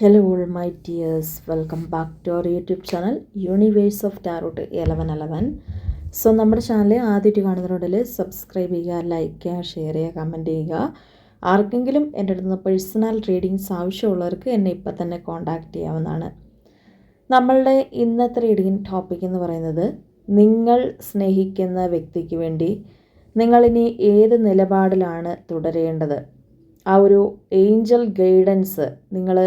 Hello, all my dears. Welcome back to our YouTube channel universe of tarot eleven eleven so നമ്മുടെ channel ആദ്യമായിട്ട് കാണുന്നവരുണ്ടെങ്കിൽ subscribe ചെയ്യുക like ചെയ്യുക share ചെയ്യുക comment ചെയ്യുക. ആർക്കെങ്കിലും എന്റെ അടുത്ത് നിന്ന് പേഴ്സണൽ റീഡിങ്സ് ആവശ്യമുള്ളവർക്ക് എന്നെ ഇപ്പം തന്നെ കോൺടാക്റ്റ് ചെയ്യാവുന്നതാണ്. നമ്മളുടെ ഇന്നത്തെ റീഡിങ് ടോപ്പിക് എന്ന് പറയുന്നത് നിങ്ങൾ സ്നേഹിക്കുന്ന വ്യക്തിക്ക് വേണ്ടി നിങ്ങളിനി ഏത് നിലപാടിലാണ് തുടരേണ്ടത്? ആ ഒരു ഏഞ്ചൽ ഗൈഡൻസ് നിങ്ങൾ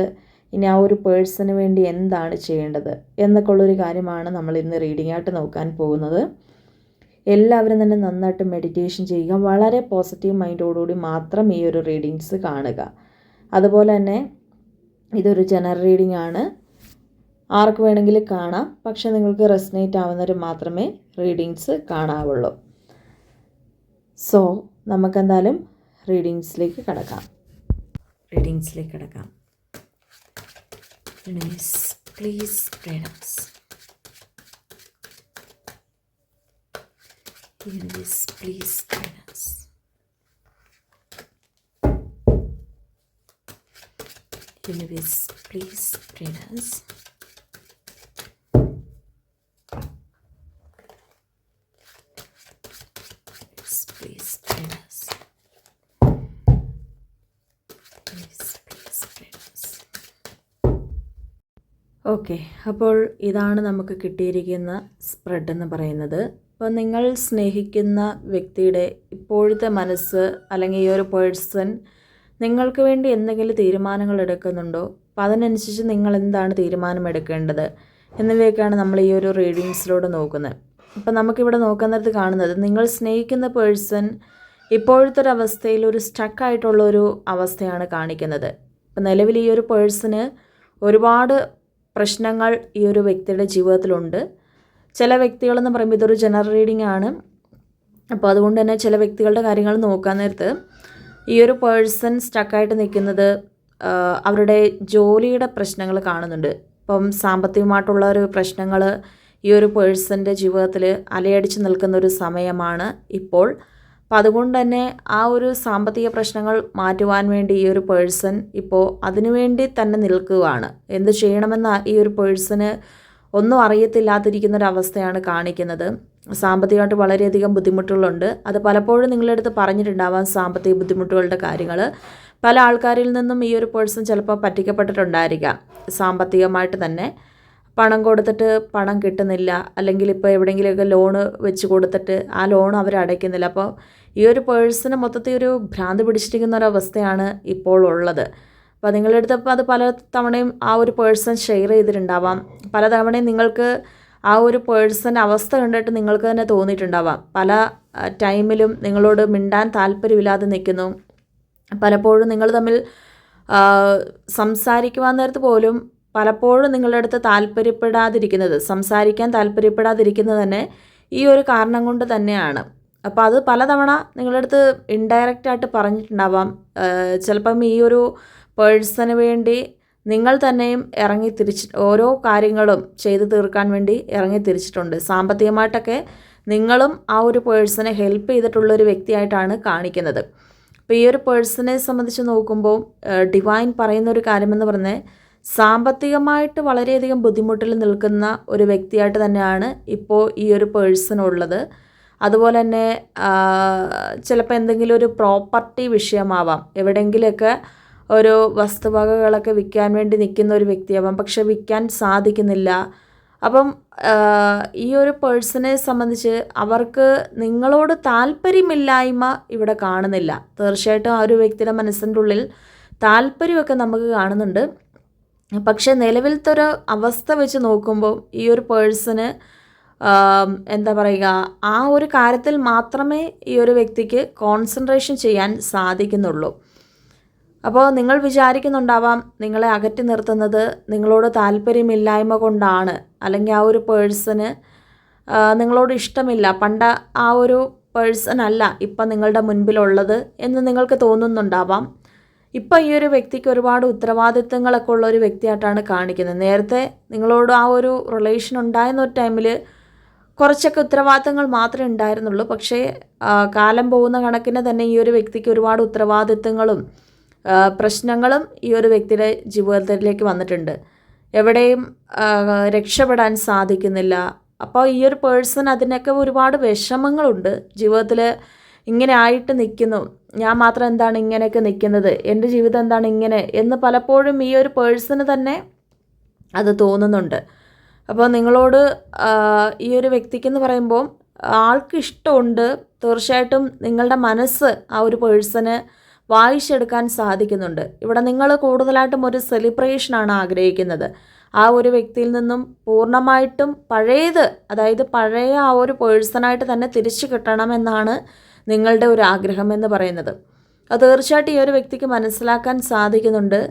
ഇനി ആ ഒരു പേഴ്സന് വേണ്ടി എന്താണ് ചെയ്യേണ്ടത് എന്നൊക്കെ ഉള്ളൊരു കാര്യമാണ് നമ്മൾ ഇന്ന് റീഡിംഗ് ആയിട്ട് നോക്കാൻ പോകുന്നത്. എല്ലാവരും തന്നെ നന്നായിട്ട് മെഡിറ്റേഷൻ ചെയ്യുക വളരെ പോസിറ്റീവ് മൈൻഡോടുകൂടി മാത്രം ഈ ഒരു റീഡിങ്സ് കാണുക. അതുപോലെ തന്നെ ഇതൊരു ജനറൽ റീഡിംഗ് ആണ്. ആർക്ക് വേണമെങ്കിലും കാണാം പക്ഷെ നിങ്ങൾക്ക് റെസ്നേറ്റ് ആവുന്നവർ മാത്രമേ റീഡിങ്സ് കാണാവുള്ളൂ. സോ നമുക്കെന്തായാലും റീഡിങ്സിലേക്ക് കിടക്കാം. റീഡിങ്സിലേക്ക് കിടക്കാം. Universe, please guide us. Universe, please guide us. Universe, please guide us. Okay അപ്പോൾ ഇതാണ് നമുക്ക് കിട്ടിയിരിക്കുന്ന സ്പ്രെഡ് എന്ന് പറയുന്നത്. അപ്പോൾ നിങ്ങൾ സ്നേഹിക്കുന്ന വ്യക്തിയുടെ ഇപ്പോഴത്തെ മനസ്സ് അല്ലെങ്കിൽ ഈ ഒരു പേഴ്സൺ നിങ്ങൾക്ക് വേണ്ടി എന്തെങ്കിലും തീരുമാനങ്ങൾ എടുക്കുന്നുണ്ടോ? അപ്പോൾ അതിനനുസരിച്ച് നിങ്ങൾ എന്താണ് തീരുമാനം എടുക്കേണ്ടത്? എന്നിവയൊക്കെയാണ് നമ്മൾ ഈ ഒരു റീഡിങ്സിലൂടെ നോക്കുന്നത്. അപ്പോൾ നമുക്കിവിടെ നോക്കുന്നിടത്ത് കാണുന്നത് നിങ്ങൾ സ്നേഹിക്കുന്ന പേഴ്സൺ ഇപ്പോഴത്തെ ഒരു അവസ്ഥയിൽ ഒരു സ്റ്റക്കായിട്ടുള്ള ഒരു അവസ്ഥയാണ് കാണിക്കുന്നത്. അപ്പോൾ നിലവിൽ ഈ ഒരു പേഴ്സന് ഒരുപാട് പ്രശ്നങ്ങൾ ഈ ഒരു വ്യക്തിയുടെ ജീവിതത്തിലുണ്ട്. ചില വ്യക്തികളെന്ന് പറയുമ്പോൾ ഇതൊരു ജനറൽ റീഡിംഗ് ആണ്. അപ്പോൾ അതുകൊണ്ട് തന്നെ ചില വ്യക്തികളുടെ കാര്യങ്ങൾ നോക്കാൻ നേരത്ത് ഈ ഒരു പേഴ്സൺ സ്റ്റക്കായിട്ട് നിൽക്കുന്നത് അവരുടെ ജോലിയുടെ പ്രശ്നങ്ങൾ കാണുന്നുണ്ട്. ഇപ്പം സാമ്പത്തികമായിട്ടുള്ള ഒരു പ്രശ്നങ്ങൾ ഈ ഒരു പേഴ്സന്റെ ജീവിതത്തിൽ അലയടിച്ച് നിൽക്കുന്ന ഒരു സമയമാണ് ഇപ്പോൾ അപ്പം അതുകൊണ്ട് തന്നെ ആ ഒരു സാമ്പത്തിക പ്രശ്നങ്ങൾ മാറ്റുവാൻ വേണ്ടി ഈ ഒരു പേഴ്സൺ ഇപ്പോൾ അതിനുവേണ്ടി തന്നെ നിൽക്കുകയാണ് എന്ത് ചെയ്യണമെന്ന് ഈ ഒരു പേഴ്സന് ഒന്നും അറിയത്തില്ലാതിരിക്കുന്ന ഒരു അവസ്ഥയാണ് കാണിക്കുന്നത്. സാമ്പത്തികമായിട്ട് വളരെയധികം ബുദ്ധിമുട്ടുകളുണ്ട്. അത് പലപ്പോഴും നിങ്ങളുടെ അടുത്ത് പറഞ്ഞിട്ടുണ്ടാവാം സാമ്പത്തിക ബുദ്ധിമുട്ടുകളുടെ കാര്യങ്ങൾ പല ആൾക്കാരിൽ നിന്നും ഈ ഒരു പേഴ്സൺ ചിലപ്പോൾ പറ്റിക്കപ്പെട്ടിട്ടുണ്ടായിരിക്കാം. സാമ്പത്തികമായിട്ട് തന്നെ പണം കൊടുത്തിട്ട് പണം കിട്ടുന്നില്ല. അല്ലെങ്കിൽ ഇപ്പോൾ എവിടെയെങ്കിലുമൊക്കെ ലോണ് വെച്ച് കൊടുത്തിട്ട് ആ ലോൺ അവർ അടയ്ക്കുന്നില്ല അപ്പോൾ ഈ ഒരു പേഴ്സിന് മൊത്തത്തിൽ ഒരു ഭ്രാന്ത് പിടിച്ചിരിക്കുന്ന ഒരു അവസ്ഥയാണ് ഇപ്പോൾ ഉള്ളത്. അപ്പോൾ നിങ്ങളുടെ അടുത്ത് അപ്പോൾ അത് പല തവണയും ആ ഒരു പേഴ്സൺ ഷെയർ ചെയ്തിട്ടുണ്ടാവാം. പല തവണയും നിങ്ങൾക്ക് ആ ഒരു പേഴ്സൺ അവസ്ഥ കണ്ടിട്ട് നിങ്ങൾക്ക് തന്നെ തോന്നിയിട്ടുണ്ടാവാം. പല ടൈമിലും നിങ്ങളോട് മിണ്ടാൻ താല്പര്യമില്ലാതെ നിൽക്കുന്നു. പലപ്പോഴും നിങ്ങൾ തമ്മിൽ സംസാരിക്കുവാൻ നേരത്ത് പോലും പലപ്പോഴും നിങ്ങളുടെ അടുത്ത് താല്പര്യപ്പെടാതിരിക്കുന്നത് സംസാരിക്കാൻ താല്പര്യപ്പെടാതിരിക്കുന്നത് തന്നെ ഈ ഒരു കാരണം കൊണ്ട് തന്നെയാണ്. അപ്പോൾ അത് പലതവണ നിങ്ങളുടെ അടുത്ത് ഇൻഡയറക്റ്റ് ആയിട്ട് പറഞ്ഞിട്ടുണ്ടാവാം. ചിലപ്പം ഈ ഒരു പേഴ്സന് വേണ്ടി നിങ്ങൾ തന്നെയും ഇറങ്ങി തിരിച്ച് ഓരോ കാര്യങ്ങളും ചെയ്തു തീർക്കാൻ വേണ്ടി ഇറങ്ങി തിരിച്ചിട്ടുണ്ട്. സാമ്പത്തികമായിട്ടൊക്കെ നിങ്ങളും ആ ഒരു പേഴ്സണെ ഹെൽപ്പ് ചെയ്തിട്ടുള്ള ഒരു വ്യക്തിയായിട്ടാണ് കാണിക്കുന്നത്. അപ്പോൾ ഈ ഒരു പേഴ്സണെ സംബന്ധിച്ച് നോക്കുമ്പോൾ ഡിവൈൻ പറയുന്ന ഒരു കാര്യമെന്ന് പറഞ്ഞാൽ സാമ്പത്തികമായിട്ട് വളരെയധികം ബുദ്ധിമുട്ടിൽ നിൽക്കുന്ന ഒരു വ്യക്തിയായിട്ട് തന്നെയാണ് ഇപ്പോൾ ഈ ഒരു പേഴ്സൺ ഉള്ളത് അതുപോലെ തന്നെ ചിലപ്പോൾ എന്തെങ്കിലും ഒരു പ്രോപ്പർട്ടി വിഷയമാവാം. എവിടെയെങ്കിലുമൊക്കെ ഒരു വസ്തുവകകളൊക്കെ വിൽക്കാൻ വേണ്ടി നിൽക്കുന്ന ഒരു വ്യക്തിയാവാം. പക്ഷെ വിൽക്കാൻ സാധിക്കുന്നില്ല. അപ്പം ഈ ഒരു പേഴ്സണെ സംബന്ധിച്ച് അവർക്ക് നിങ്ങളോട് താല്പര്യമില്ലായ്മ ഇവിടെ കാണുന്നില്ല. തീർച്ചയായിട്ടും ആ ഒരു വ്യക്തിയുടെ മനസ്സിന്റെ ഉള്ളിൽ താല്പര്യമൊക്കെ നമുക്ക് കാണുന്നുണ്ട്. പക്ഷേ നിലവിലത്തെ ഒരു അവസ്ഥ വെച്ച് നോക്കുമ്പോൾ ഈ ഒരു പേഴ്സണ് എന്താ പറയുക ആ ഒരു കാര്യത്തിൽ മാത്രമേ ഈ ഒരു വ്യക്തിക്ക് കോൺസെൻട്രേഷൻ ചെയ്യാൻ സാധിക്കുന്നുള്ളൂ. അപ്പോൾ നിങ്ങൾ വിചാരിക്കുന്നുണ്ടാവാം നിങ്ങളെ അകറ്റി നിർത്തുന്നത് നിങ്ങളോട് താല്പര്യമില്ലായ്മ കൊണ്ടാണ്. അല്ലെങ്കിൽ ആ ഒരു പേഴ്സന് നിങ്ങളോട് ഇഷ്ടമില്ല. പണ്ട് ആ ഒരു പേഴ്സൺ അല്ല ഇപ്പം നിങ്ങളുടെ മുൻപിലുള്ളത് എന്ന് നിങ്ങൾക്ക് തോന്നുന്നുണ്ടാവാം. ഇപ്പം ഈ ഒരു വ്യക്തിക്ക് ഒരുപാട് ഉത്തരവാദിത്തങ്ങളൊക്കെ ഉള്ള ഒരു വ്യക്തിയായിട്ടാണ് കാണിക്കുന്നത്. നേരത്തെ നിങ്ങളോട് ആ ഒരു റിലേഷൻ ഉണ്ടായിരുന്ന ഒരു ടൈമിൽ കുറച്ചൊക്കെ ഉത്തരവാദിത്തങ്ങൾ മാത്രമേ ഉണ്ടായിരുന്നുള്ളൂ. പക്ഷേ കാലം പോകുന്ന കണക്കിന് തന്നെ ഈ ഒരു വ്യക്തിക്ക് ഒരുപാട് ഉത്തരവാദിത്തങ്ങളും പ്രശ്നങ്ങളും ഈ ഒരു വ്യക്തിയുടെ ജീവിതത്തിലേക്ക് വന്നിട്ടുണ്ട്. എവിടെയും രക്ഷപ്പെടാൻ സാധിക്കുന്നില്ല. അപ്പോൾ ഈ ഒരു പേഴ്സൺ അതിനൊക്കെ ഒരുപാട് വിഷമങ്ങളുണ്ട്. ജീവിതത്തിൽ ഇങ്ങനെ ആയിട്ട് നിൽക്കുന്നു. ഞാൻ മാത്രം എന്താണ് ഇങ്ങനെയൊക്കെ നിൽക്കുന്നത്? എന്റെ ജീവിതം എന്താണ് ഇങ്ങനെ? എന്ന് പലപ്പോഴും ഈ ഒരു പേഴ്സണ് തന്നെ അത് തോന്നുന്നുണ്ട്. അപ്പോൾ നിങ്ങളോട് ഈ ഒരു വ്യക്തിക്കെന്ന് പറയുമ്പോൾ ആൾക്ക് ഇഷ്ടമുണ്ട് തീർച്ചയായിട്ടും നിങ്ങളുടെ മനസ്സ് ആ ഒരു പേഴ്സന് വായിച്ചെടുക്കാൻ സാധിക്കുന്നുണ്ട്. ഇവിടെ നിങ്ങൾ കൂടുതലായിട്ടും ഒരു സെലിബ്രേഷനാണ് ആഗ്രഹിക്കുന്നത്. ആ ഒരു വ്യക്തിയിൽ നിന്നും പൂർണമായിട്ടും പഴയത് അതായത് പഴയ ആ ഒരു പേഴ്സണായിട്ട് തന്നെ തിരിച്ചു കിട്ടണമെന്നാണ് നിങ്ങളുടെ ഒരു ആഗ്രഹം എന്ന് പറയുന്നത്. അത് തീർച്ചയായിട്ടും ഈ ഒരു വ്യക്തിക്ക് മനസ്സിലാക്കാൻ സാധിക്കുന്നുണ്ട്.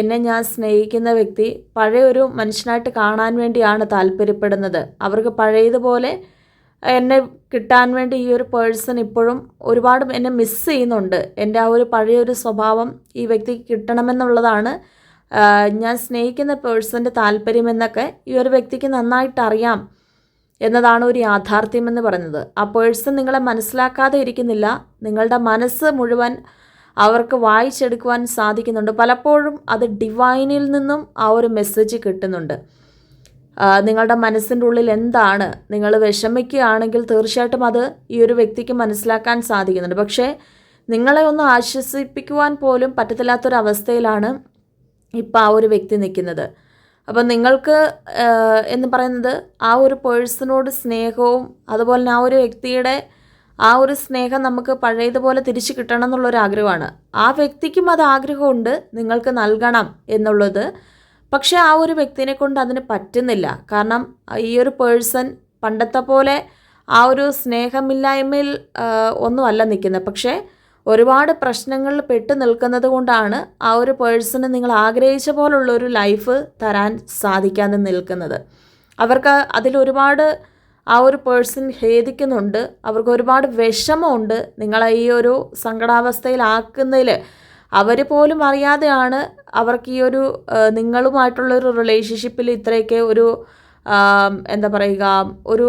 എന്നെ ഞാൻ സ്നേഹിക്കുന്ന വ്യക്തി പഴയ ഒരു മനുഷ്യനായിട്ട് കാണാൻ വേണ്ടിയാണ് താല്പര്യപ്പെടുന്നത്. അവർക്ക് പഴയതുപോലെ എന്നെ കിട്ടാൻ വേണ്ടി ഈ ഒരു പേഴ്സൺ ഇപ്പോഴും ഒരുപാട് എന്നെ മിസ് ചെയ്യുന്നുണ്ട്. എന്റെ ആ ഒരു പഴയൊരു സ്വഭാവം ഈ വ്യക്തിക്ക് കിട്ടണമെന്നുള്ളതാണ്. ഞാൻ സ്നേഹിക്കുന്ന പേഴ്സന്റെ താല്പര്യമെന്നൊക്കെ ഈ ഒരു വ്യക്തിക്ക് നന്നായിട്ട് അറിയാം എന്നതാണ് ഒരു യാഥാർത്ഥ്യമെന്ന് പറയുന്നത്. ആ പേഴ്സൺ നിങ്ങളെ മനസ്സിലാക്കാതെ ഇരിക്കുന്നില്ല. നിങ്ങളുടെ മനസ്സ് മുഴുവൻ അവർക്ക് വായിച്ചെടുക്കുവാൻ സാധിക്കുന്നുണ്ട്. പലപ്പോഴും അത് ഡിവൈനിൽ നിന്നും ആ ഒരു മെസ്സേജ് കിട്ടുന്നുണ്ട്. നിങ്ങളുടെ മനസ്സിന്റെ ഉള്ളിൽ എന്താണ്? നിങ്ങൾ വിഷമിക്കുകയാണെങ്കിൽ തീർച്ചയായിട്ടും അത് ഈ ഒരു വ്യക്തിക്ക് മനസ്സിലാക്കാൻ സാധിക്കുന്നുണ്ട്. പക്ഷേ നിങ്ങളെ ഒന്ന് ആശ്വസിപ്പിക്കുവാൻ പോലും പറ്റത്തില്ലാത്തൊരവസ്ഥയിലാണ് ഇപ്പോൾ ആ ഒരു വ്യക്തി നിൽക്കുന്നത്. അപ്പം നിങ്ങൾക്ക് എന്ന് പറയുന്നത് ആ ഒരു പേഴ്സണോട് സ്നേഹവും അതുപോലെ തന്നെ ആ ഒരു വ്യക്തിയുടെ ആ ഒരു സ്നേഹം നമുക്ക് പഴയതുപോലെ തിരിച്ചു കിട്ടണം എന്നുള്ളൊരു ആഗ്രഹമാണ്. ആ വ്യക്തിക്കും അത് ആഗ്രഹമുണ്ട് നിങ്ങൾക്ക് നൽകണം എന്നുള്ളത്. പക്ഷേ ആ ഒരു വ്യക്തിനെ കൊണ്ട് അതിന് പറ്റുന്നില്ല. കാരണം ഈ ഒരു പേഴ്സൺ പണ്ടത്തെ പോലെ ആ ഒരു സ്നേഹമില്ലായ്മയിൽ ഒന്നുമല്ല നിൽക്കുന്നത്. പക്ഷേ ഒരുപാട് പ്രശ്നങ്ങളിൽ പെട്ട് നിൽക്കുന്നത് കൊണ്ടാണ് ആ ഒരു പേഴ്സണ് നിങ്ങൾ ആഗ്രഹിച്ച പോലുള്ളൊരു ലൈഫ് തരാൻ സാധിക്കാതെ നിൽക്കുന്നത്. അവർക്ക് അതിൽ ഒരുപാട് ആ ഒരു പേഴ്സൺ ഖേദിക്കുന്നുണ്ട്. അവർക്ക് ഒരുപാട് വിഷമമുണ്ട്. നിങ്ങളെ ഈ ഒരു സങ്കടാവസ്ഥയിലാക്കുന്നതിൽ അവർ പോലും അറിയാതെയാണ് അവർക്ക് ഈ ഒരു നിങ്ങളുമായിട്ടുള്ളൊരു റിലേഷൻഷിപ്പിൽ ഇത്രയൊക്കെ ഒരു എന്താ പറയുക ഒരു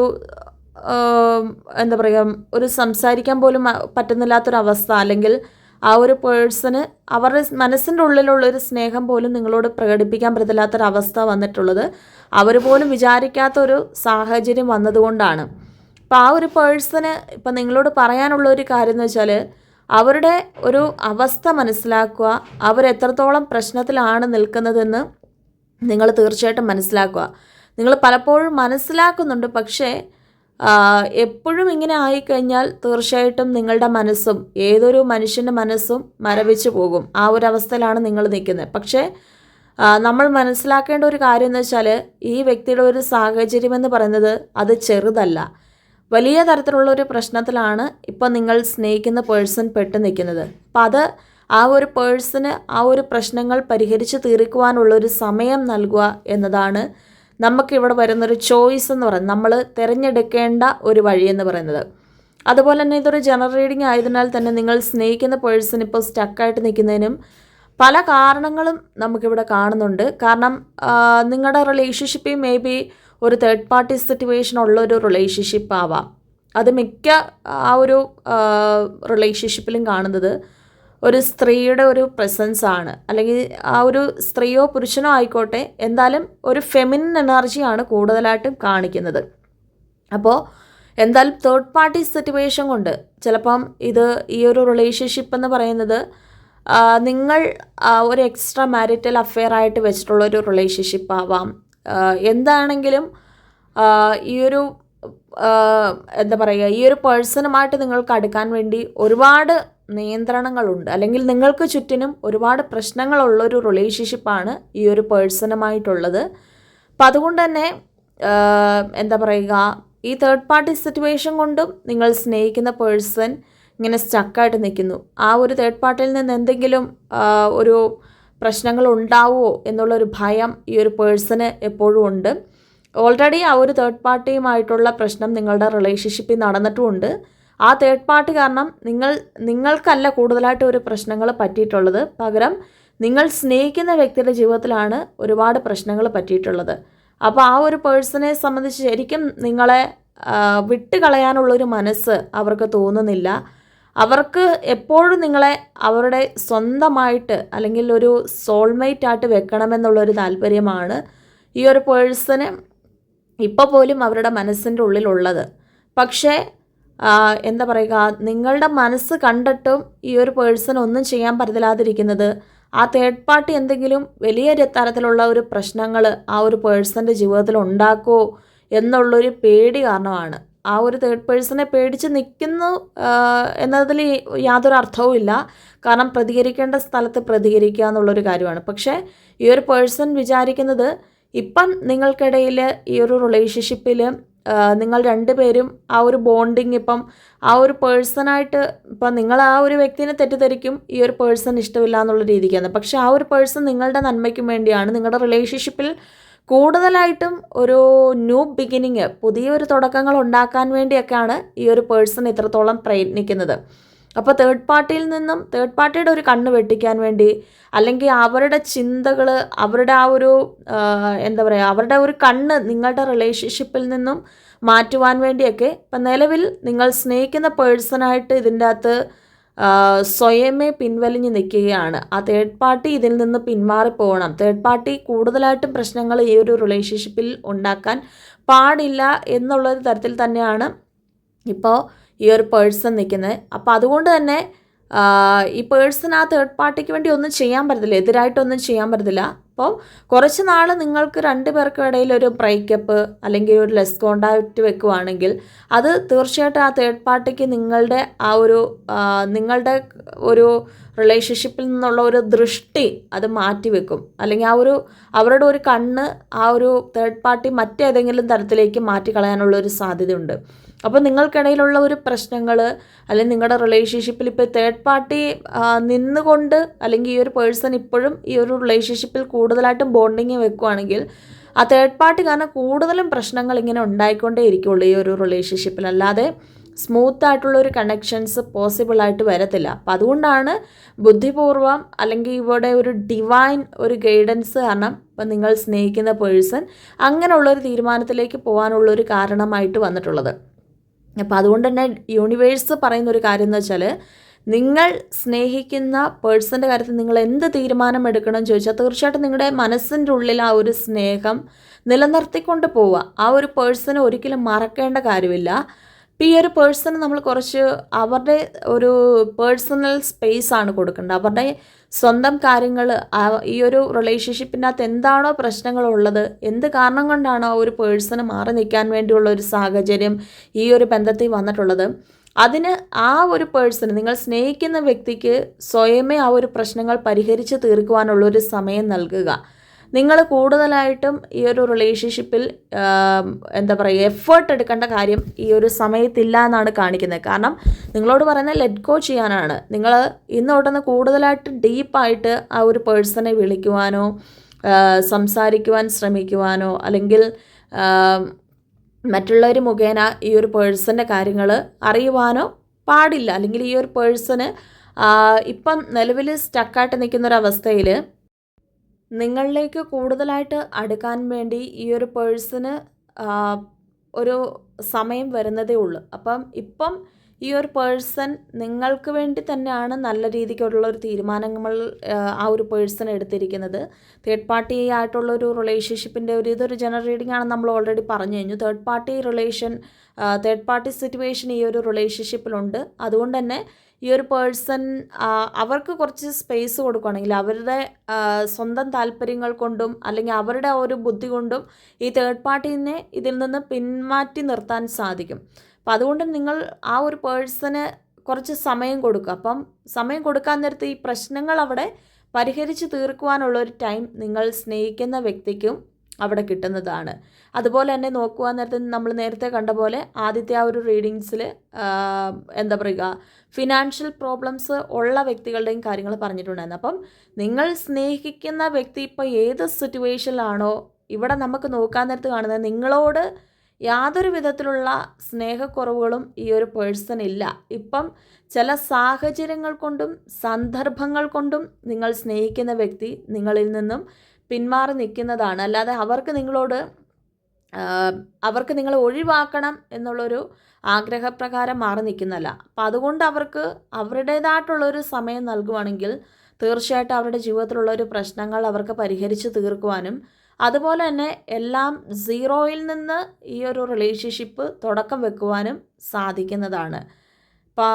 എന്താ പറയുക ഒരു സംസാരിക്കാൻ പോലും പറ്റുന്നില്ലാത്തൊരവസ്ഥ. അല്ലെങ്കിൽ ആ ഒരു പേഴ്സണ് അവരുടെ മനസ്സിന്റെ ഉള്ളിലുള്ള ഒരു സ്നേഹം പോലും നിങ്ങളോട് പ്രകടിപ്പിക്കാൻ പറ്റില്ലാത്തൊരവസ്ഥ വന്നിട്ടുള്ളത്. അവർ പോലും വിചാരിക്കാത്ത ഒരു സാഹചര്യം വന്നതുകൊണ്ടാണ്. അപ്പോൾ ആ ഒരു പേഴ്സണ് ഇപ്പം നിങ്ങളോട് പറയാനുള്ള ഒരു കാര്യം എന്ന് വെച്ചാൽ അവരുടെ ഒരു അവസ്ഥ മനസ്സിലാക്കുക അവരെത്രത്തോളം പ്രശ്നത്തിലാണ് നിൽക്കുന്നതെന്ന് നിങ്ങൾ തീർച്ചയായിട്ടും മനസ്സിലാക്കുക. നിങ്ങൾ പലപ്പോഴും മനസ്സിലാക്കുന്നുണ്ട് പക്ഷേ എപ്പോഴും ഇങ്ങനെ ആയിക്കഴിഞ്ഞാൽ തീർച്ചയായിട്ടും നിങ്ങളുടെ മനസ്സും ഏതൊരു മനുഷ്യന്റെ മനസ്സും മരവിച്ചു പോകും. ആ ഒരു അവസ്ഥയിലാണ് നിങ്ങൾ നിൽക്കുന്നത്. പക്ഷേ നമ്മൾ മനസ്സിലാക്കേണ്ട ഒരു കാര്യം എന്ന് വെച്ചാൽ ഈ വ്യക്തിയുടെ ഒരു സാഹചര്യം എന്ന് പറയുന്നത് അത് ചെറുതല്ല. വലിയ തരത്തിലുള്ള ഒരു പ്രശ്നത്തിലാണ് ഇപ്പം നിങ്ങൾ സ്നേഹിക്കുന്ന പേഴ്സൺ പെട്ട് നിൽക്കുന്നത്. അപ്പം അത് ആ ഒരു പേഴ്സണ് ആ ഒരു പ്രശ്നങ്ങൾ പരിഹരിച്ച് തീർക്കുവാനുള്ളൊരു സമയം നൽകുക എന്നതാണ് നമുക്കിവിടെ വരുന്നൊരു ചോയ്സ് എന്ന് പറയുന്നത് നമ്മൾ തിരഞ്ഞെടുക്കേണ്ട ഒരു വഴി എന്ന് പറയുന്നത്. അതുപോലെ തന്നെ ഇതൊരു ജനറൽ റീഡിംഗ് ആയതിനാൽ തന്നെ നിങ്ങൾ സ്നേഹിക്കുന്ന പേഴ്സൺ ഇപ്പോൾ സ്റ്റക്കായിട്ട് നിൽക്കുന്നതിനും പല കാരണങ്ങളും നമുക്കിവിടെ കാണുന്നുണ്ട്. കാരണം നിങ്ങളുടെ റിലേഷൻഷിപ്പ് മേ ബി ഒരു തേർഡ് പാർട്ടി സിറ്റുവേഷൻ ഉള്ള ഒരു റിലേഷൻഷിപ്പ് ആവാം. അത് മിക്ക ആ ഒരു റിലേഷൻഷിപ്പിലും കാണുന്നത് ഒരു സ്ത്രീയുടെ ഒരു പ്രസൻസ് ആണ്. അല്ലെങ്കിൽ ആ ഒരു സ്ത്രീയോ പുരുഷനോ ആയിക്കോട്ടെ എന്തായാലും ഒരു ഫെമിനിൻ എനർജിയാണ് കൂടുതലായിട്ടും കാണിക്കുന്നത്. അപ്പോൾ എന്തായാലും തേർഡ് പാർട്ടി സിറ്റുവേഷൻ കൊണ്ട് ചിലപ്പം ഇത് ഈ ഒരു റിലേഷൻഷിപ്പ് എന്ന് പറയുന്നത് നിങ്ങൾ ഒരു എക്സ്ട്രാ മാരിറ്റൽ അഫെയർ ആയിട്ട് വെച്ചിട്ടുള്ള ഒരു റിലേഷൻഷിപ്പ് ആവാം. എന്താണെങ്കിലും ഈ ഒരു എന്താ പറയുക ഈ ഒരു പേഴ്സണുമായിട്ട് നിങ്ങൾക്ക് അടുക്കാൻ വേണ്ടി ഒരുപാട് നിയന്ത്രണങ്ങളുണ്ട്. അല്ലെങ്കിൽ നിങ്ങൾക്ക് ചുറ്റിനും ഒരുപാട് പ്രശ്നങ്ങളുള്ളൊരു റിലേഷൻഷിപ്പാണ് ഈ ഒരു പേഴ്സണുമായിട്ടുള്ളത് അപ്പം അതുകൊണ്ട് തന്നെ എന്താ പറയുക ഈ തേർഡ് പാർട്ടി സിറ്റുവേഷൻ കൊണ്ടും നിങ്ങൾ സ്നേഹിക്കുന്ന പേഴ്സൺ ഇങ്ങനെ സ്റ്റക്കായിട്ട് നിൽക്കുന്നു. ആ ഒരു തേർഡ് പാർട്ടിയിൽ നിന്ന് എന്തെങ്കിലും ഒരു പ്രശ്നങ്ങൾ ഉണ്ടാവുമോ എന്നുള്ളൊരു ഭയം ഈ ഒരു പേഴ്സണ് എപ്പോഴും ഉണ്ട്. ഓൾറെഡി ആ ഒരു തേർഡ് പാർട്ടിയുമായിട്ടുള്ള പ്രശ്നം നിങ്ങളുടെ റിലേഷൻഷിപ്പിൽ നടന്നിട്ടുമുണ്ട്. ആ തേർഡ് പാർട്ടി കാരണം നിങ്ങൾ നിങ്ങൾക്കല്ല കൂടുതലായിട്ട് ഒരു പ്രശ്നങ്ങൾ പറ്റിയിട്ടുള്ളത്. പകരം നിങ്ങൾ സ്നേഹിക്കുന്ന വ്യക്തിയുടെ ജീവിതത്തിലാണ് ഒരുപാട് പ്രശ്നങ്ങൾ പറ്റിയിട്ടുള്ളത്. അപ്പോൾ ആ ഒരു പേഴ്സണെ സംബന്ധിച്ച് ശരിക്കും നിങ്ങളെ വിട്ടുകളയാനുള്ളൊരു മനസ്സ് അവർക്ക് തോന്നുന്നില്ല. അവർക്ക് എപ്പോഴും നിങ്ങളെ അവരുടെ സ്വന്തമായിട്ട് അല്ലെങ്കിൽ ഒരു സോൾമേറ്റ് ആയിട്ട് വെക്കണമെന്നുള്ളൊരു താല്പര്യമാണ് ഈ ഒരു പേഴ്സണ് ഇപ്പോൾ പോലും അവരുടെ മനസ്സിന്റെ ഉള്ളിലുള്ളത്. പക്ഷേ എന്താ പറയുക നിങ്ങളുടെ മനസ്സ് കണ്ടിട്ടും ഈ ഒരു പേഴ്സൺ ഒന്നും ചെയ്യാൻ പറ്റത്തില്ലാതിരിക്കുന്നത്. ആ തേർഡ് പാർട്ടി എന്തെങ്കിലും വലിയ തരത്തിലുള്ള ഒരു പ്രശ്നങ്ങൾ ആ ഒരു പേഴ്സന്റെ ജീവിതത്തിൽ ഉണ്ടാക്കുമോ എന്നുള്ളൊരു പേടി കാരണമാണ്. ആ ഒരു തേർഡ് പേഴ്സണെ പേടിച്ച് നിൽക്കുന്നു എന്നതിൽ യാതൊരു അർത്ഥവും ഇല്ല. കാരണം പ്രതികരിക്കേണ്ട സ്ഥലത്ത് പ്രതികരിക്കുക എന്നുള്ളൊരു കാര്യമാണ്. പക്ഷേ ഈ ഒരു പേഴ്സൺ വിചാരിക്കുന്നത് ഇപ്പം നിങ്ങൾക്കിടയിൽ ഈ ഒരു റിലേഷൻഷിപ്പിൽ നിങ്ങൾ രണ്ടുപേരും ആ ഒരു ബോണ്ടിങ് ഇപ്പം ആ ഒരു പേഴ്സണായിട്ട് ഇപ്പം നിങ്ങൾ ആ ഒരു വ്യക്തിനെ തെറ്റിദ്ധരിക്കും ഈ ഒരു പേഴ്സൺ ഇഷ്ടമില്ല എന്നുള്ള രീതിക്കാണ്. പക്ഷേ ആ ഒരു പേഴ്സൺ നിങ്ങളുടെ നന്മയ്ക്കും വേണ്ടിയാണ്. നിങ്ങളുടെ റിലേഷൻഷിപ്പിൽ കൂടുതലായിട്ടും ഒരു ന്യൂ ബിഗിനിങ് പുതിയൊരു തുടക്കങ്ങൾ ഉണ്ടാക്കാൻ വേണ്ടിയൊക്കെയാണ് ഈ ഒരു പേഴ്സൺ ഇത്രത്തോളം പ്രയത്നിക്കുന്നത്. അപ്പോൾ തേർഡ് പാർട്ടിയിൽ നിന്നും തേർഡ് പാർട്ടിയുടെ ഒരു കണ്ണ് വെട്ടിക്കാൻ വേണ്ടി അല്ലെങ്കിൽ അവരുടെ ചിന്തകൾ അവരുടെ ആ ഒരു എന്താ പറയുക അവരുടെ ഒരു കണ്ണ് നിങ്ങളുടെ റിലേഷൻഷിപ്പിൽ നിന്നും മാറ്റുവാൻ വേണ്ടിയൊക്കെ ഇപ്പം നിലവിൽ നിങ്ങൾ സ്നേഹിക്കുന്ന പേഴ്സണായിട്ട് ഇതിന്റെ അകത്ത് സ്വയമേ പിൻവലിഞ്ഞ് നിൽക്കുകയാണ്. ആ തേർഡ് പാർട്ടി ഇതിൽ നിന്ന് പിന്മാറിപ്പോകണം. തേർഡ് പാർട്ടി കൂടുതലായിട്ടും പ്രശ്നങ്ങൾ ഈ ഒരു റിലേഷൻഷിപ്പിൽ ഉണ്ടാക്കാൻ പാടില്ല എന്നുള്ളൊരു തരത്തിൽ തന്നെയാണ് ഇപ്പോൾ ഈ ഒരു പേഴ്സൺ നിൽക്കുന്നത്. അപ്പോൾ അതുകൊണ്ട് തന്നെ ഈ പേഴ്സൺ ആ തേർഡ് പാർട്ടിക്ക് വേണ്ടി ഒന്നും ചെയ്യാൻ പറ്റത്തില്ല. എതിരായിട്ടൊന്നും ചെയ്യാൻ പറ്റത്തില്ല. അപ്പോൾ കുറച്ച് നാൾ നിങ്ങൾക്ക് രണ്ട് പേർക്കും ഇടയിൽ ഒരു ബ്രേക്കപ്പ് അല്ലെങ്കിൽ ഒരു ലെസ് കോണ്ടാക്റ്റ് വെക്കുവാണെങ്കിൽ അത് തീർച്ചയായിട്ടും ആ തേർഡ് പാർട്ടിക്ക് നിങ്ങളുടെ ആ ഒരു നിങ്ങളുടെ ഒരു റിലേഷൻഷിപ്പിൽ നിന്നുള്ള ഒരു ദൃഷ്ടി അത് മാറ്റി വെക്കും. അല്ലെങ്കിൽ ആ ഒരു അവരുടെ ഒരു കണ്ണ് ആ ഒരു തേർഡ് പാർട്ടി മറ്റേതെങ്കിലും തരത്തിലേക്ക് മാറ്റി കളയാനുള്ള ഒരു സാധ്യതയുണ്ട്. അപ്പോൾ നിങ്ങൾക്കിടയിലുള്ള ഒരു പ്രശ്നങ്ങൾ അല്ലെങ്കിൽ നിങ്ങളുടെ റിലേഷൻഷിപ്പിൽ ഇപ്പോൾ തേർഡ് പാർട്ടി നിന്നുകൊണ്ട് അല്ലെങ്കിൽ ഈ ഒരു പേഴ്സൺ ഇപ്പോഴും ഈ ഒരു റിലേഷൻഷിപ്പിൽ കൂടുതലായിട്ടും ബോണ്ടിങ് വെക്കുവാണെങ്കിൽ ആ തേർഡ് പാർട്ടി കാരണം കൂടുതലും പ്രശ്നങ്ങൾ ഇങ്ങനെ ഉണ്ടായിക്കൊണ്ടേ ഇരിക്കുള്ളൂ ഈ ഒരു റിലേഷൻഷിപ്പിൽ അല്ലാതെ സ്മൂത്ത് ആയിട്ടുള്ള ഒരു കണക്ഷൻസ് പോസിബിൾ ആയിട്ട് വരത്തില്ല. അപ്പം അതുകൊണ്ടാണ് ബുദ്ധിപൂർവം അല്ലെങ്കിൽ ഇവിടെ ഒരു ഡിവൈൻ ഒരു ഗൈഡൻസ് കാരണം ഇപ്പം നിങ്ങൾ സ്നേഹിക്കുന്ന പേഴ്സൺ അങ്ങനെയുള്ളൊരു തീരുമാനത്തിലേക്ക് പോകാനുള്ളൊരു കാരണമായിട്ട് വന്നിട്ടുള്ളത്. അപ്പോൾ അതുകൊണ്ട് തന്നെ യൂണിവേഴ്സ് പറയുന്ന ഒരു കാര്യം എന്ന് വെച്ചാൽ നിങ്ങൾ സ്നേഹിക്കുന്ന പേഴ്സന്റെ കാര്യത്തിൽ നിങ്ങൾ എന്ത് തീരുമാനം എടുക്കണം ചോദിച്ചാൽ തീർച്ചയായിട്ടും നിങ്ങളുടെ മനസ്സിന്റെ ഉള്ളിൽ ആ ഒരു സ്നേഹം നിലനിർത്തിക്കൊണ്ട് പോവുക. ആ ഒരു പേഴ്സണെ ഒരിക്കലും മറക്കേണ്ട കാര്യമില്ല. ഈ ഒരു പേഴ്സണ് നമ്മൾ കുറച്ച് അവരുടെ ഒരു പേഴ്സണൽ സ്പേസ് ആണ് കൊടുക്കേണ്ടത്. അവരുടെ സ്വന്തം കാര്യങ്ങൾ ഈ ഒരു റിലേഷൻഷിപ്പിനകത്ത് എന്താണോ പ്രശ്നങ്ങളുള്ളത് എന്ത് കാരണം കൊണ്ടാണോ ഒരു പേഴ്സണ് മാറി നിൽക്കാൻ വേണ്ടിയുള്ള ഒരു സാഹചര്യം ഈ ഒരു ബന്ധത്തിൽ വന്നിട്ടുള്ളത്. അതിന് ആ ഒരു പേഴ്സൺ നിങ്ങൾ സ്നേഹിക്കുന്ന വ്യക്തിക്ക് സ്വയമേ ആ ഒരു പ്രശ്നങ്ങൾ പരിഹരിച്ച് തീർക്കുവാനുള്ള ഒരു സമയം നൽകുക. നിങ്ങൾ കൂടുതലായിട്ടും ഈ ഒരു റിലേഷൻഷിപ്പിൽ എന്താ പറയുക എഫേർട്ട് എടുക്കേണ്ട കാര്യം ഈ ഒരു സമയത്തില്ല എന്നാണ് കാണിക്കുന്നത്. കാരണം നിങ്ങളോട് പറയുന്നത് ലെറ്റ് ഗോ ചെയ്യാനാണ്. നിങ്ങൾ ഇന്ന് തൊട്ടുന്ന് കൂടുതലായിട്ട് ഡീപ്പായിട്ട് ആ ഒരു പേഴ്സണെ വിളിക്കുവാനോ സംസാരിക്കുവാൻ ശ്രമിക്കുവാനോ അല്ലെങ്കിൽ മറ്റുള്ളവർ മുഖേന ഈ ഒരു പേഴ്സന്റെ കാര്യങ്ങൾ അറിയുവാനോ പാടില്ല. അല്ലെങ്കിൽ ഈ ഒരു പേഴ്സണ് ഇപ്പം നിലവിൽ സ്റ്റക്കായിട്ട് നിൽക്കുന്നൊരവസ്ഥയിൽ നിങ്ങളിലേക്ക് കൂടുതലായിട്ട് അടുക്കാൻ വേണ്ടി ഈ ഒരു പേഴ്സണ് ഒരു സമയം വരുന്നതേ ഉള്ളൂ. അപ്പം ഇപ്പം ഈ ഒരു പേഴ്സൺ നിങ്ങൾക്ക് വേണ്ടി തന്നെയാണ് നല്ല രീതിക്കുള്ള ഒരു തീരുമാനങ്ങൾ ആ, ഒരു പേഴ്സൺ എടുത്തിരിക്കുന്നത്. തേർഡ് പാർട്ടി ആയിട്ടുള്ള ഒരു റിലേഷൻഷിപ്പിന്റെ ഒരു ഇതൊരു ജനറൽ റീഡിംഗ് ആണ് നമ്മൾ ഓൾറെഡി പറഞ്ഞു കഴിഞ്ഞു. Third party relation third party situation ഈ ഒരു റിലേഷൻഷിപ്പിലുണ്ട് അതുകൊണ്ട് തന്നെ ഈ ഒരു പേഴ്സൺ അവർക്ക് കുറച്ച് സ്പേസ് കൊടുക്കുകയാണെങ്കിൽ അവരുടെ സ്വന്തം താല്പര്യങ്ങൾ കൊണ്ടും അല്ലെങ്കിൽ അവരുടെ ഒരു ബുദ്ധി കൊണ്ടും ഈ തേർഡ് പാർട്ടീനെ ഇതിൽ നിന്ന് പിന്മാറ്റി നിർത്താൻ സാധിക്കും. അപ്പം അതുകൊണ്ട് നിങ്ങൾ ആ ഒരു പേഴ്സന് കുറച്ച് സമയം കൊടുക്കുക. അപ്പം സമയം കൊടുക്കാൻ നേരത്ത് ഈ പ്രശ്നങ്ങൾ അവിടെ പരിഹരിച്ച് തീർക്കുവാനുള്ള ഒരു ടൈം നിങ്ങൾ സ്നേഹിക്കുന്ന വ്യക്തിക്കും അവിടെ കിട്ടുന്നതാണ്. അതുപോലെ തന്നെ നോക്കുവാൻ നേരത്ത് നമ്മൾ നേരത്തെ കണ്ട പോലെ ആദ്യത്തെ ആ ഒരു റീഡിങ്സിൽ എന്താ പറയുക ഫിനാൻഷ്യൽ പ്രോബ്ലംസ് ഉള്ള വ്യക്തികളുടെയും കാര്യങ്ങൾ പറഞ്ഞിട്ടുണ്ടായിരുന്നു. അപ്പം നിങ്ങൾ സ്നേഹിക്കുന്ന വ്യക്തി ഇപ്പോൾ ഏത് സിറ്റുവേഷനിലാണോ ഇവിടെ നമുക്ക് നോക്കാൻ നേരത്ത് കാണുന്നത് നിങ്ങളോട് യാതൊരു വിധത്തിലുള്ള സ്നേഹക്കുറവുകളും ഈ ഒരു പേഴ്സൺ ഇല്ല. ഇപ്പം ചില സാഹചര്യങ്ങൾ കൊണ്ടും സന്ദർഭങ്ങൾ കൊണ്ടും നിങ്ങൾ സ്നേഹിക്കുന്ന വ്യക്തി നിങ്ങളിൽ നിന്നും പിന്മാറി നിൽക്കുന്നതാണ്. അല്ലാതെ അവർക്ക് നിങ്ങളോട് അവർക്ക് നിങ്ങളെ ഒഴിവാക്കണം എന്നുള്ളൊരു ആഗ്രഹപ്രകാരം മാറി നിൽക്കുന്നതല്ല. അപ്പം അതുകൊണ്ട് അവർക്ക് അവരുടേതായിട്ടുള്ളൊരു സമയം നൽകുവാണെങ്കിൽ തീർച്ചയായിട്ടും അവരുടെ ജീവിതത്തിലുള്ള ഒരു പ്രശ്നങ്ങൾ അവർക്ക് പരിഹരിച്ച് തീർക്കുവാനും അതുപോലെ തന്നെ എല്ലാം സീറോയിൽ നിന്ന് ഈ ഒരു റിലേഷൻഷിപ്പ് തുടക്കം വെക്കുവാനും സാധിക്കുന്നതാണ്. ഇപ്പോൾ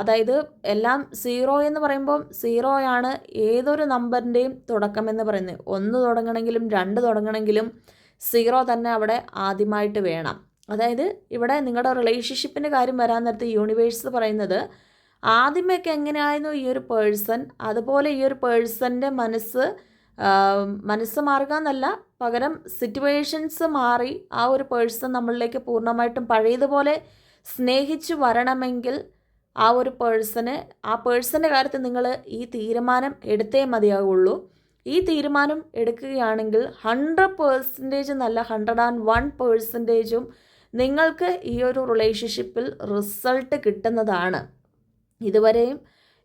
അതായത് എല്ലാം സീറോ എന്ന് പറയുമ്പം സീറോയാണ് ഏതൊരു നമ്പറിന്റെയും തുടക്കം എന്ന് പറയുന്നത്. ഒന്ന് തുടങ്ങണമെങ്കിലും രണ്ട് തുടങ്ങണമെങ്കിലും സീറോ തന്നെ അവിടെ ആദ്യമായിട്ട് വേണം. അതായത് ഇവിടെ നിങ്ങളുടെ റിലേഷൻഷിപ്പിന്റെ കാര്യം വരാൻ നേരത്ത് യൂണിവേഴ്സ് പറയുന്നത് ആദ്യമൊക്കെ എങ്ങനെയായിരുന്നു ഈ ഒരു പേഴ്സൺ? അതുപോലെ ഈ ഒരു പേഴ്സന്റെ മനസ്സ് മനസ്സ് മാറുക എന്നല്ല പകരം സിറ്റുവേഷൻസ് മാറി ആ ഒരു പേഴ്സൺ നമ്മളിലേക്ക് പൂർണമായിട്ടും പഴയതുപോലെ സ്നേഹിച്ച് വരണമെങ്കിൽ ആ ഒരു പേഴ്സണ് ആ പേഴ്സന്റെ കാര്യത്തിൽ നിങ്ങൾ ഈ തീരുമാനം എടുത്തേ മതിയാവുള്ളൂ. ഈ തീരുമാനം എടുക്കുകയാണെങ്കിൽ ഹൺഡ്രഡ് പേഴ്സന്റേജ് നല്ല ഹൺഡ്രഡ് ആൻഡ് വൺ പേഴ്സന്റേജും നിങ്ങൾക്ക് ഈ ഒരു റിലേഷൻഷിപ്പിൽ റിസൾട്ട് കിട്ടുന്നതാണ്. ഇതുവരെയും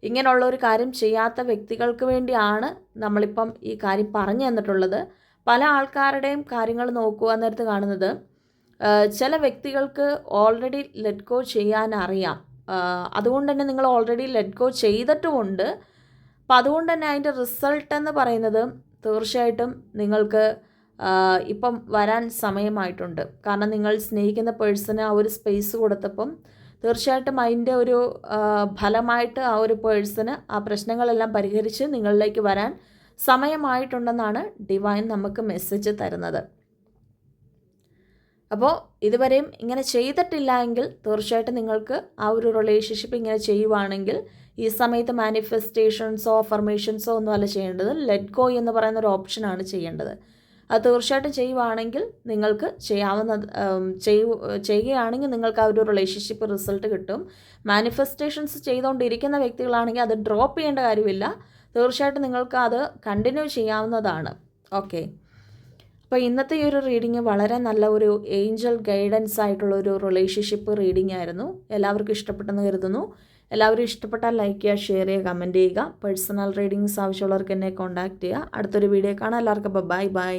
ഇങ്ങനെയുള്ള ഒരു കാര്യം ചെയ്യാത്ത വ്യക്തികൾക്ക് വേണ്ടിയാണ് നമ്മളിപ്പം ഈ കാര്യം പറഞ്ഞു തന്നിട്ടുള്ളത്. പല ആൾക്കാരുടെയും കാര്യങ്ങൾ നോക്കുക നേരത്ത് കാണുന്നത് ചില വ്യക്തികൾക്ക് ഓൾറെഡി ലെറ്റ് ഗോ ചെയ്യാൻ അറിയാം അതുകൊണ്ട് തന്നെ നിങ്ങൾ ഓൾറെഡി ലെറ്റ് ഗോ ചെയ്തിട്ടുമുണ്ട്. അപ്പം അതുകൊണ്ട് തന്നെ അതിന്റെ റിസൾട്ട് എന്ന് പറയുന്നത് തീർച്ചയായിട്ടും നിങ്ങൾക്ക് ഇപ്പം വരാൻ സമയമായിട്ടുണ്ട്. കാരണം നിങ്ങൾ സ്നേഹിക്കുന്ന പേഴ്സണ് ആ ഒരു സ്പേസ് കൊടുത്തപ്പം തീർച്ചയായിട്ടും അതിന്റെ ഒരു ഫലമായിട്ട് ആ ഒരു പേഴ്സണ് ആ പ്രശ്നങ്ങളെല്ലാം പരിഹരിച്ച് നിങ്ങളിലേക്ക് വരാൻ സമയമായിട്ടുണ്ടെന്നാണ് ഡിവൈൻ നമുക്ക് മെസ്സേജ് തരുന്നത്. അപ്പോൾ ഇതുവരെയും ഇങ്ങനെ ചെയ്തിട്ടില്ല എങ്കിൽ തീർച്ചയായിട്ടും നിങ്ങൾക്ക് ആ ഒരു റിലേഷൻഷിപ്പ് ഇങ്ങനെ ചെയ്യുവാണെങ്കിൽ ഈ സമയത്ത് മാനിഫെസ്റ്റേഷൻസോ അഫർമേഷൻസോ ഒന്നും അല്ല ചെയ്യേണ്ടത്. ലെറ്റ് ഗോ എന്ന് പറയുന്ന ഒരു ഓപ്ഷനാണ് ചെയ്യേണ്ടത്. അത് തീർച്ചയായിട്ടും ചെയ്യുവാണെങ്കിൽ നിങ്ങൾക്ക് ചെയ്യാവുന്ന ചെയ്യുകയാണെങ്കിൽ നിങ്ങൾക്ക് ആ ഒരു റിലേഷൻഷിപ്പ് റിസൾട്ട് കിട്ടും. മാനിഫെസ്റ്റേഷൻസ് ചെയ്തുകൊണ്ടിരിക്കുന്ന വ്യക്തികളാണെങ്കിൽ അത് ഡ്രോപ്പ് ചെയ്യേണ്ട കാര്യമില്ല. തീർച്ചയായിട്ടും നിങ്ങൾക്ക് അത് കണ്ടിന്യൂ ചെയ്യാവുന്നതാണ്. ഓക്കെ അപ്പോൾ ഇന്നത്തെ ഈ ഒരു റീഡിങ് വളരെ നല്ല ഒരു ഏഞ്ചൽ ഗൈഡൻസ് ആയിട്ടുള്ള ഒരു റിലേഷൻഷിപ്പ് റീഡിംഗ് ആയിരുന്നു. എല്ലാവർക്കും ഇഷ്ടപ്പെട്ടെന്ന് കരുതുന്നു. എല്ലാവരും ഇഷ്ടപ്പെട്ടാൽ ലൈക്ക് ചെയ്യുക ഷെയർ ചെയ്യുക കമന്റ് ചെയ്യുക. പേഴ്സണൽ റീഡിങ്സ് ആവശ്യമുള്ളവർക്ക് എന്നെ കോൺടാക്റ്റ് ചെയ്യുക. അടുത്തൊരു വീഡിയോ കാണാം. എല്ലാവർക്കും ബൈ ബൈ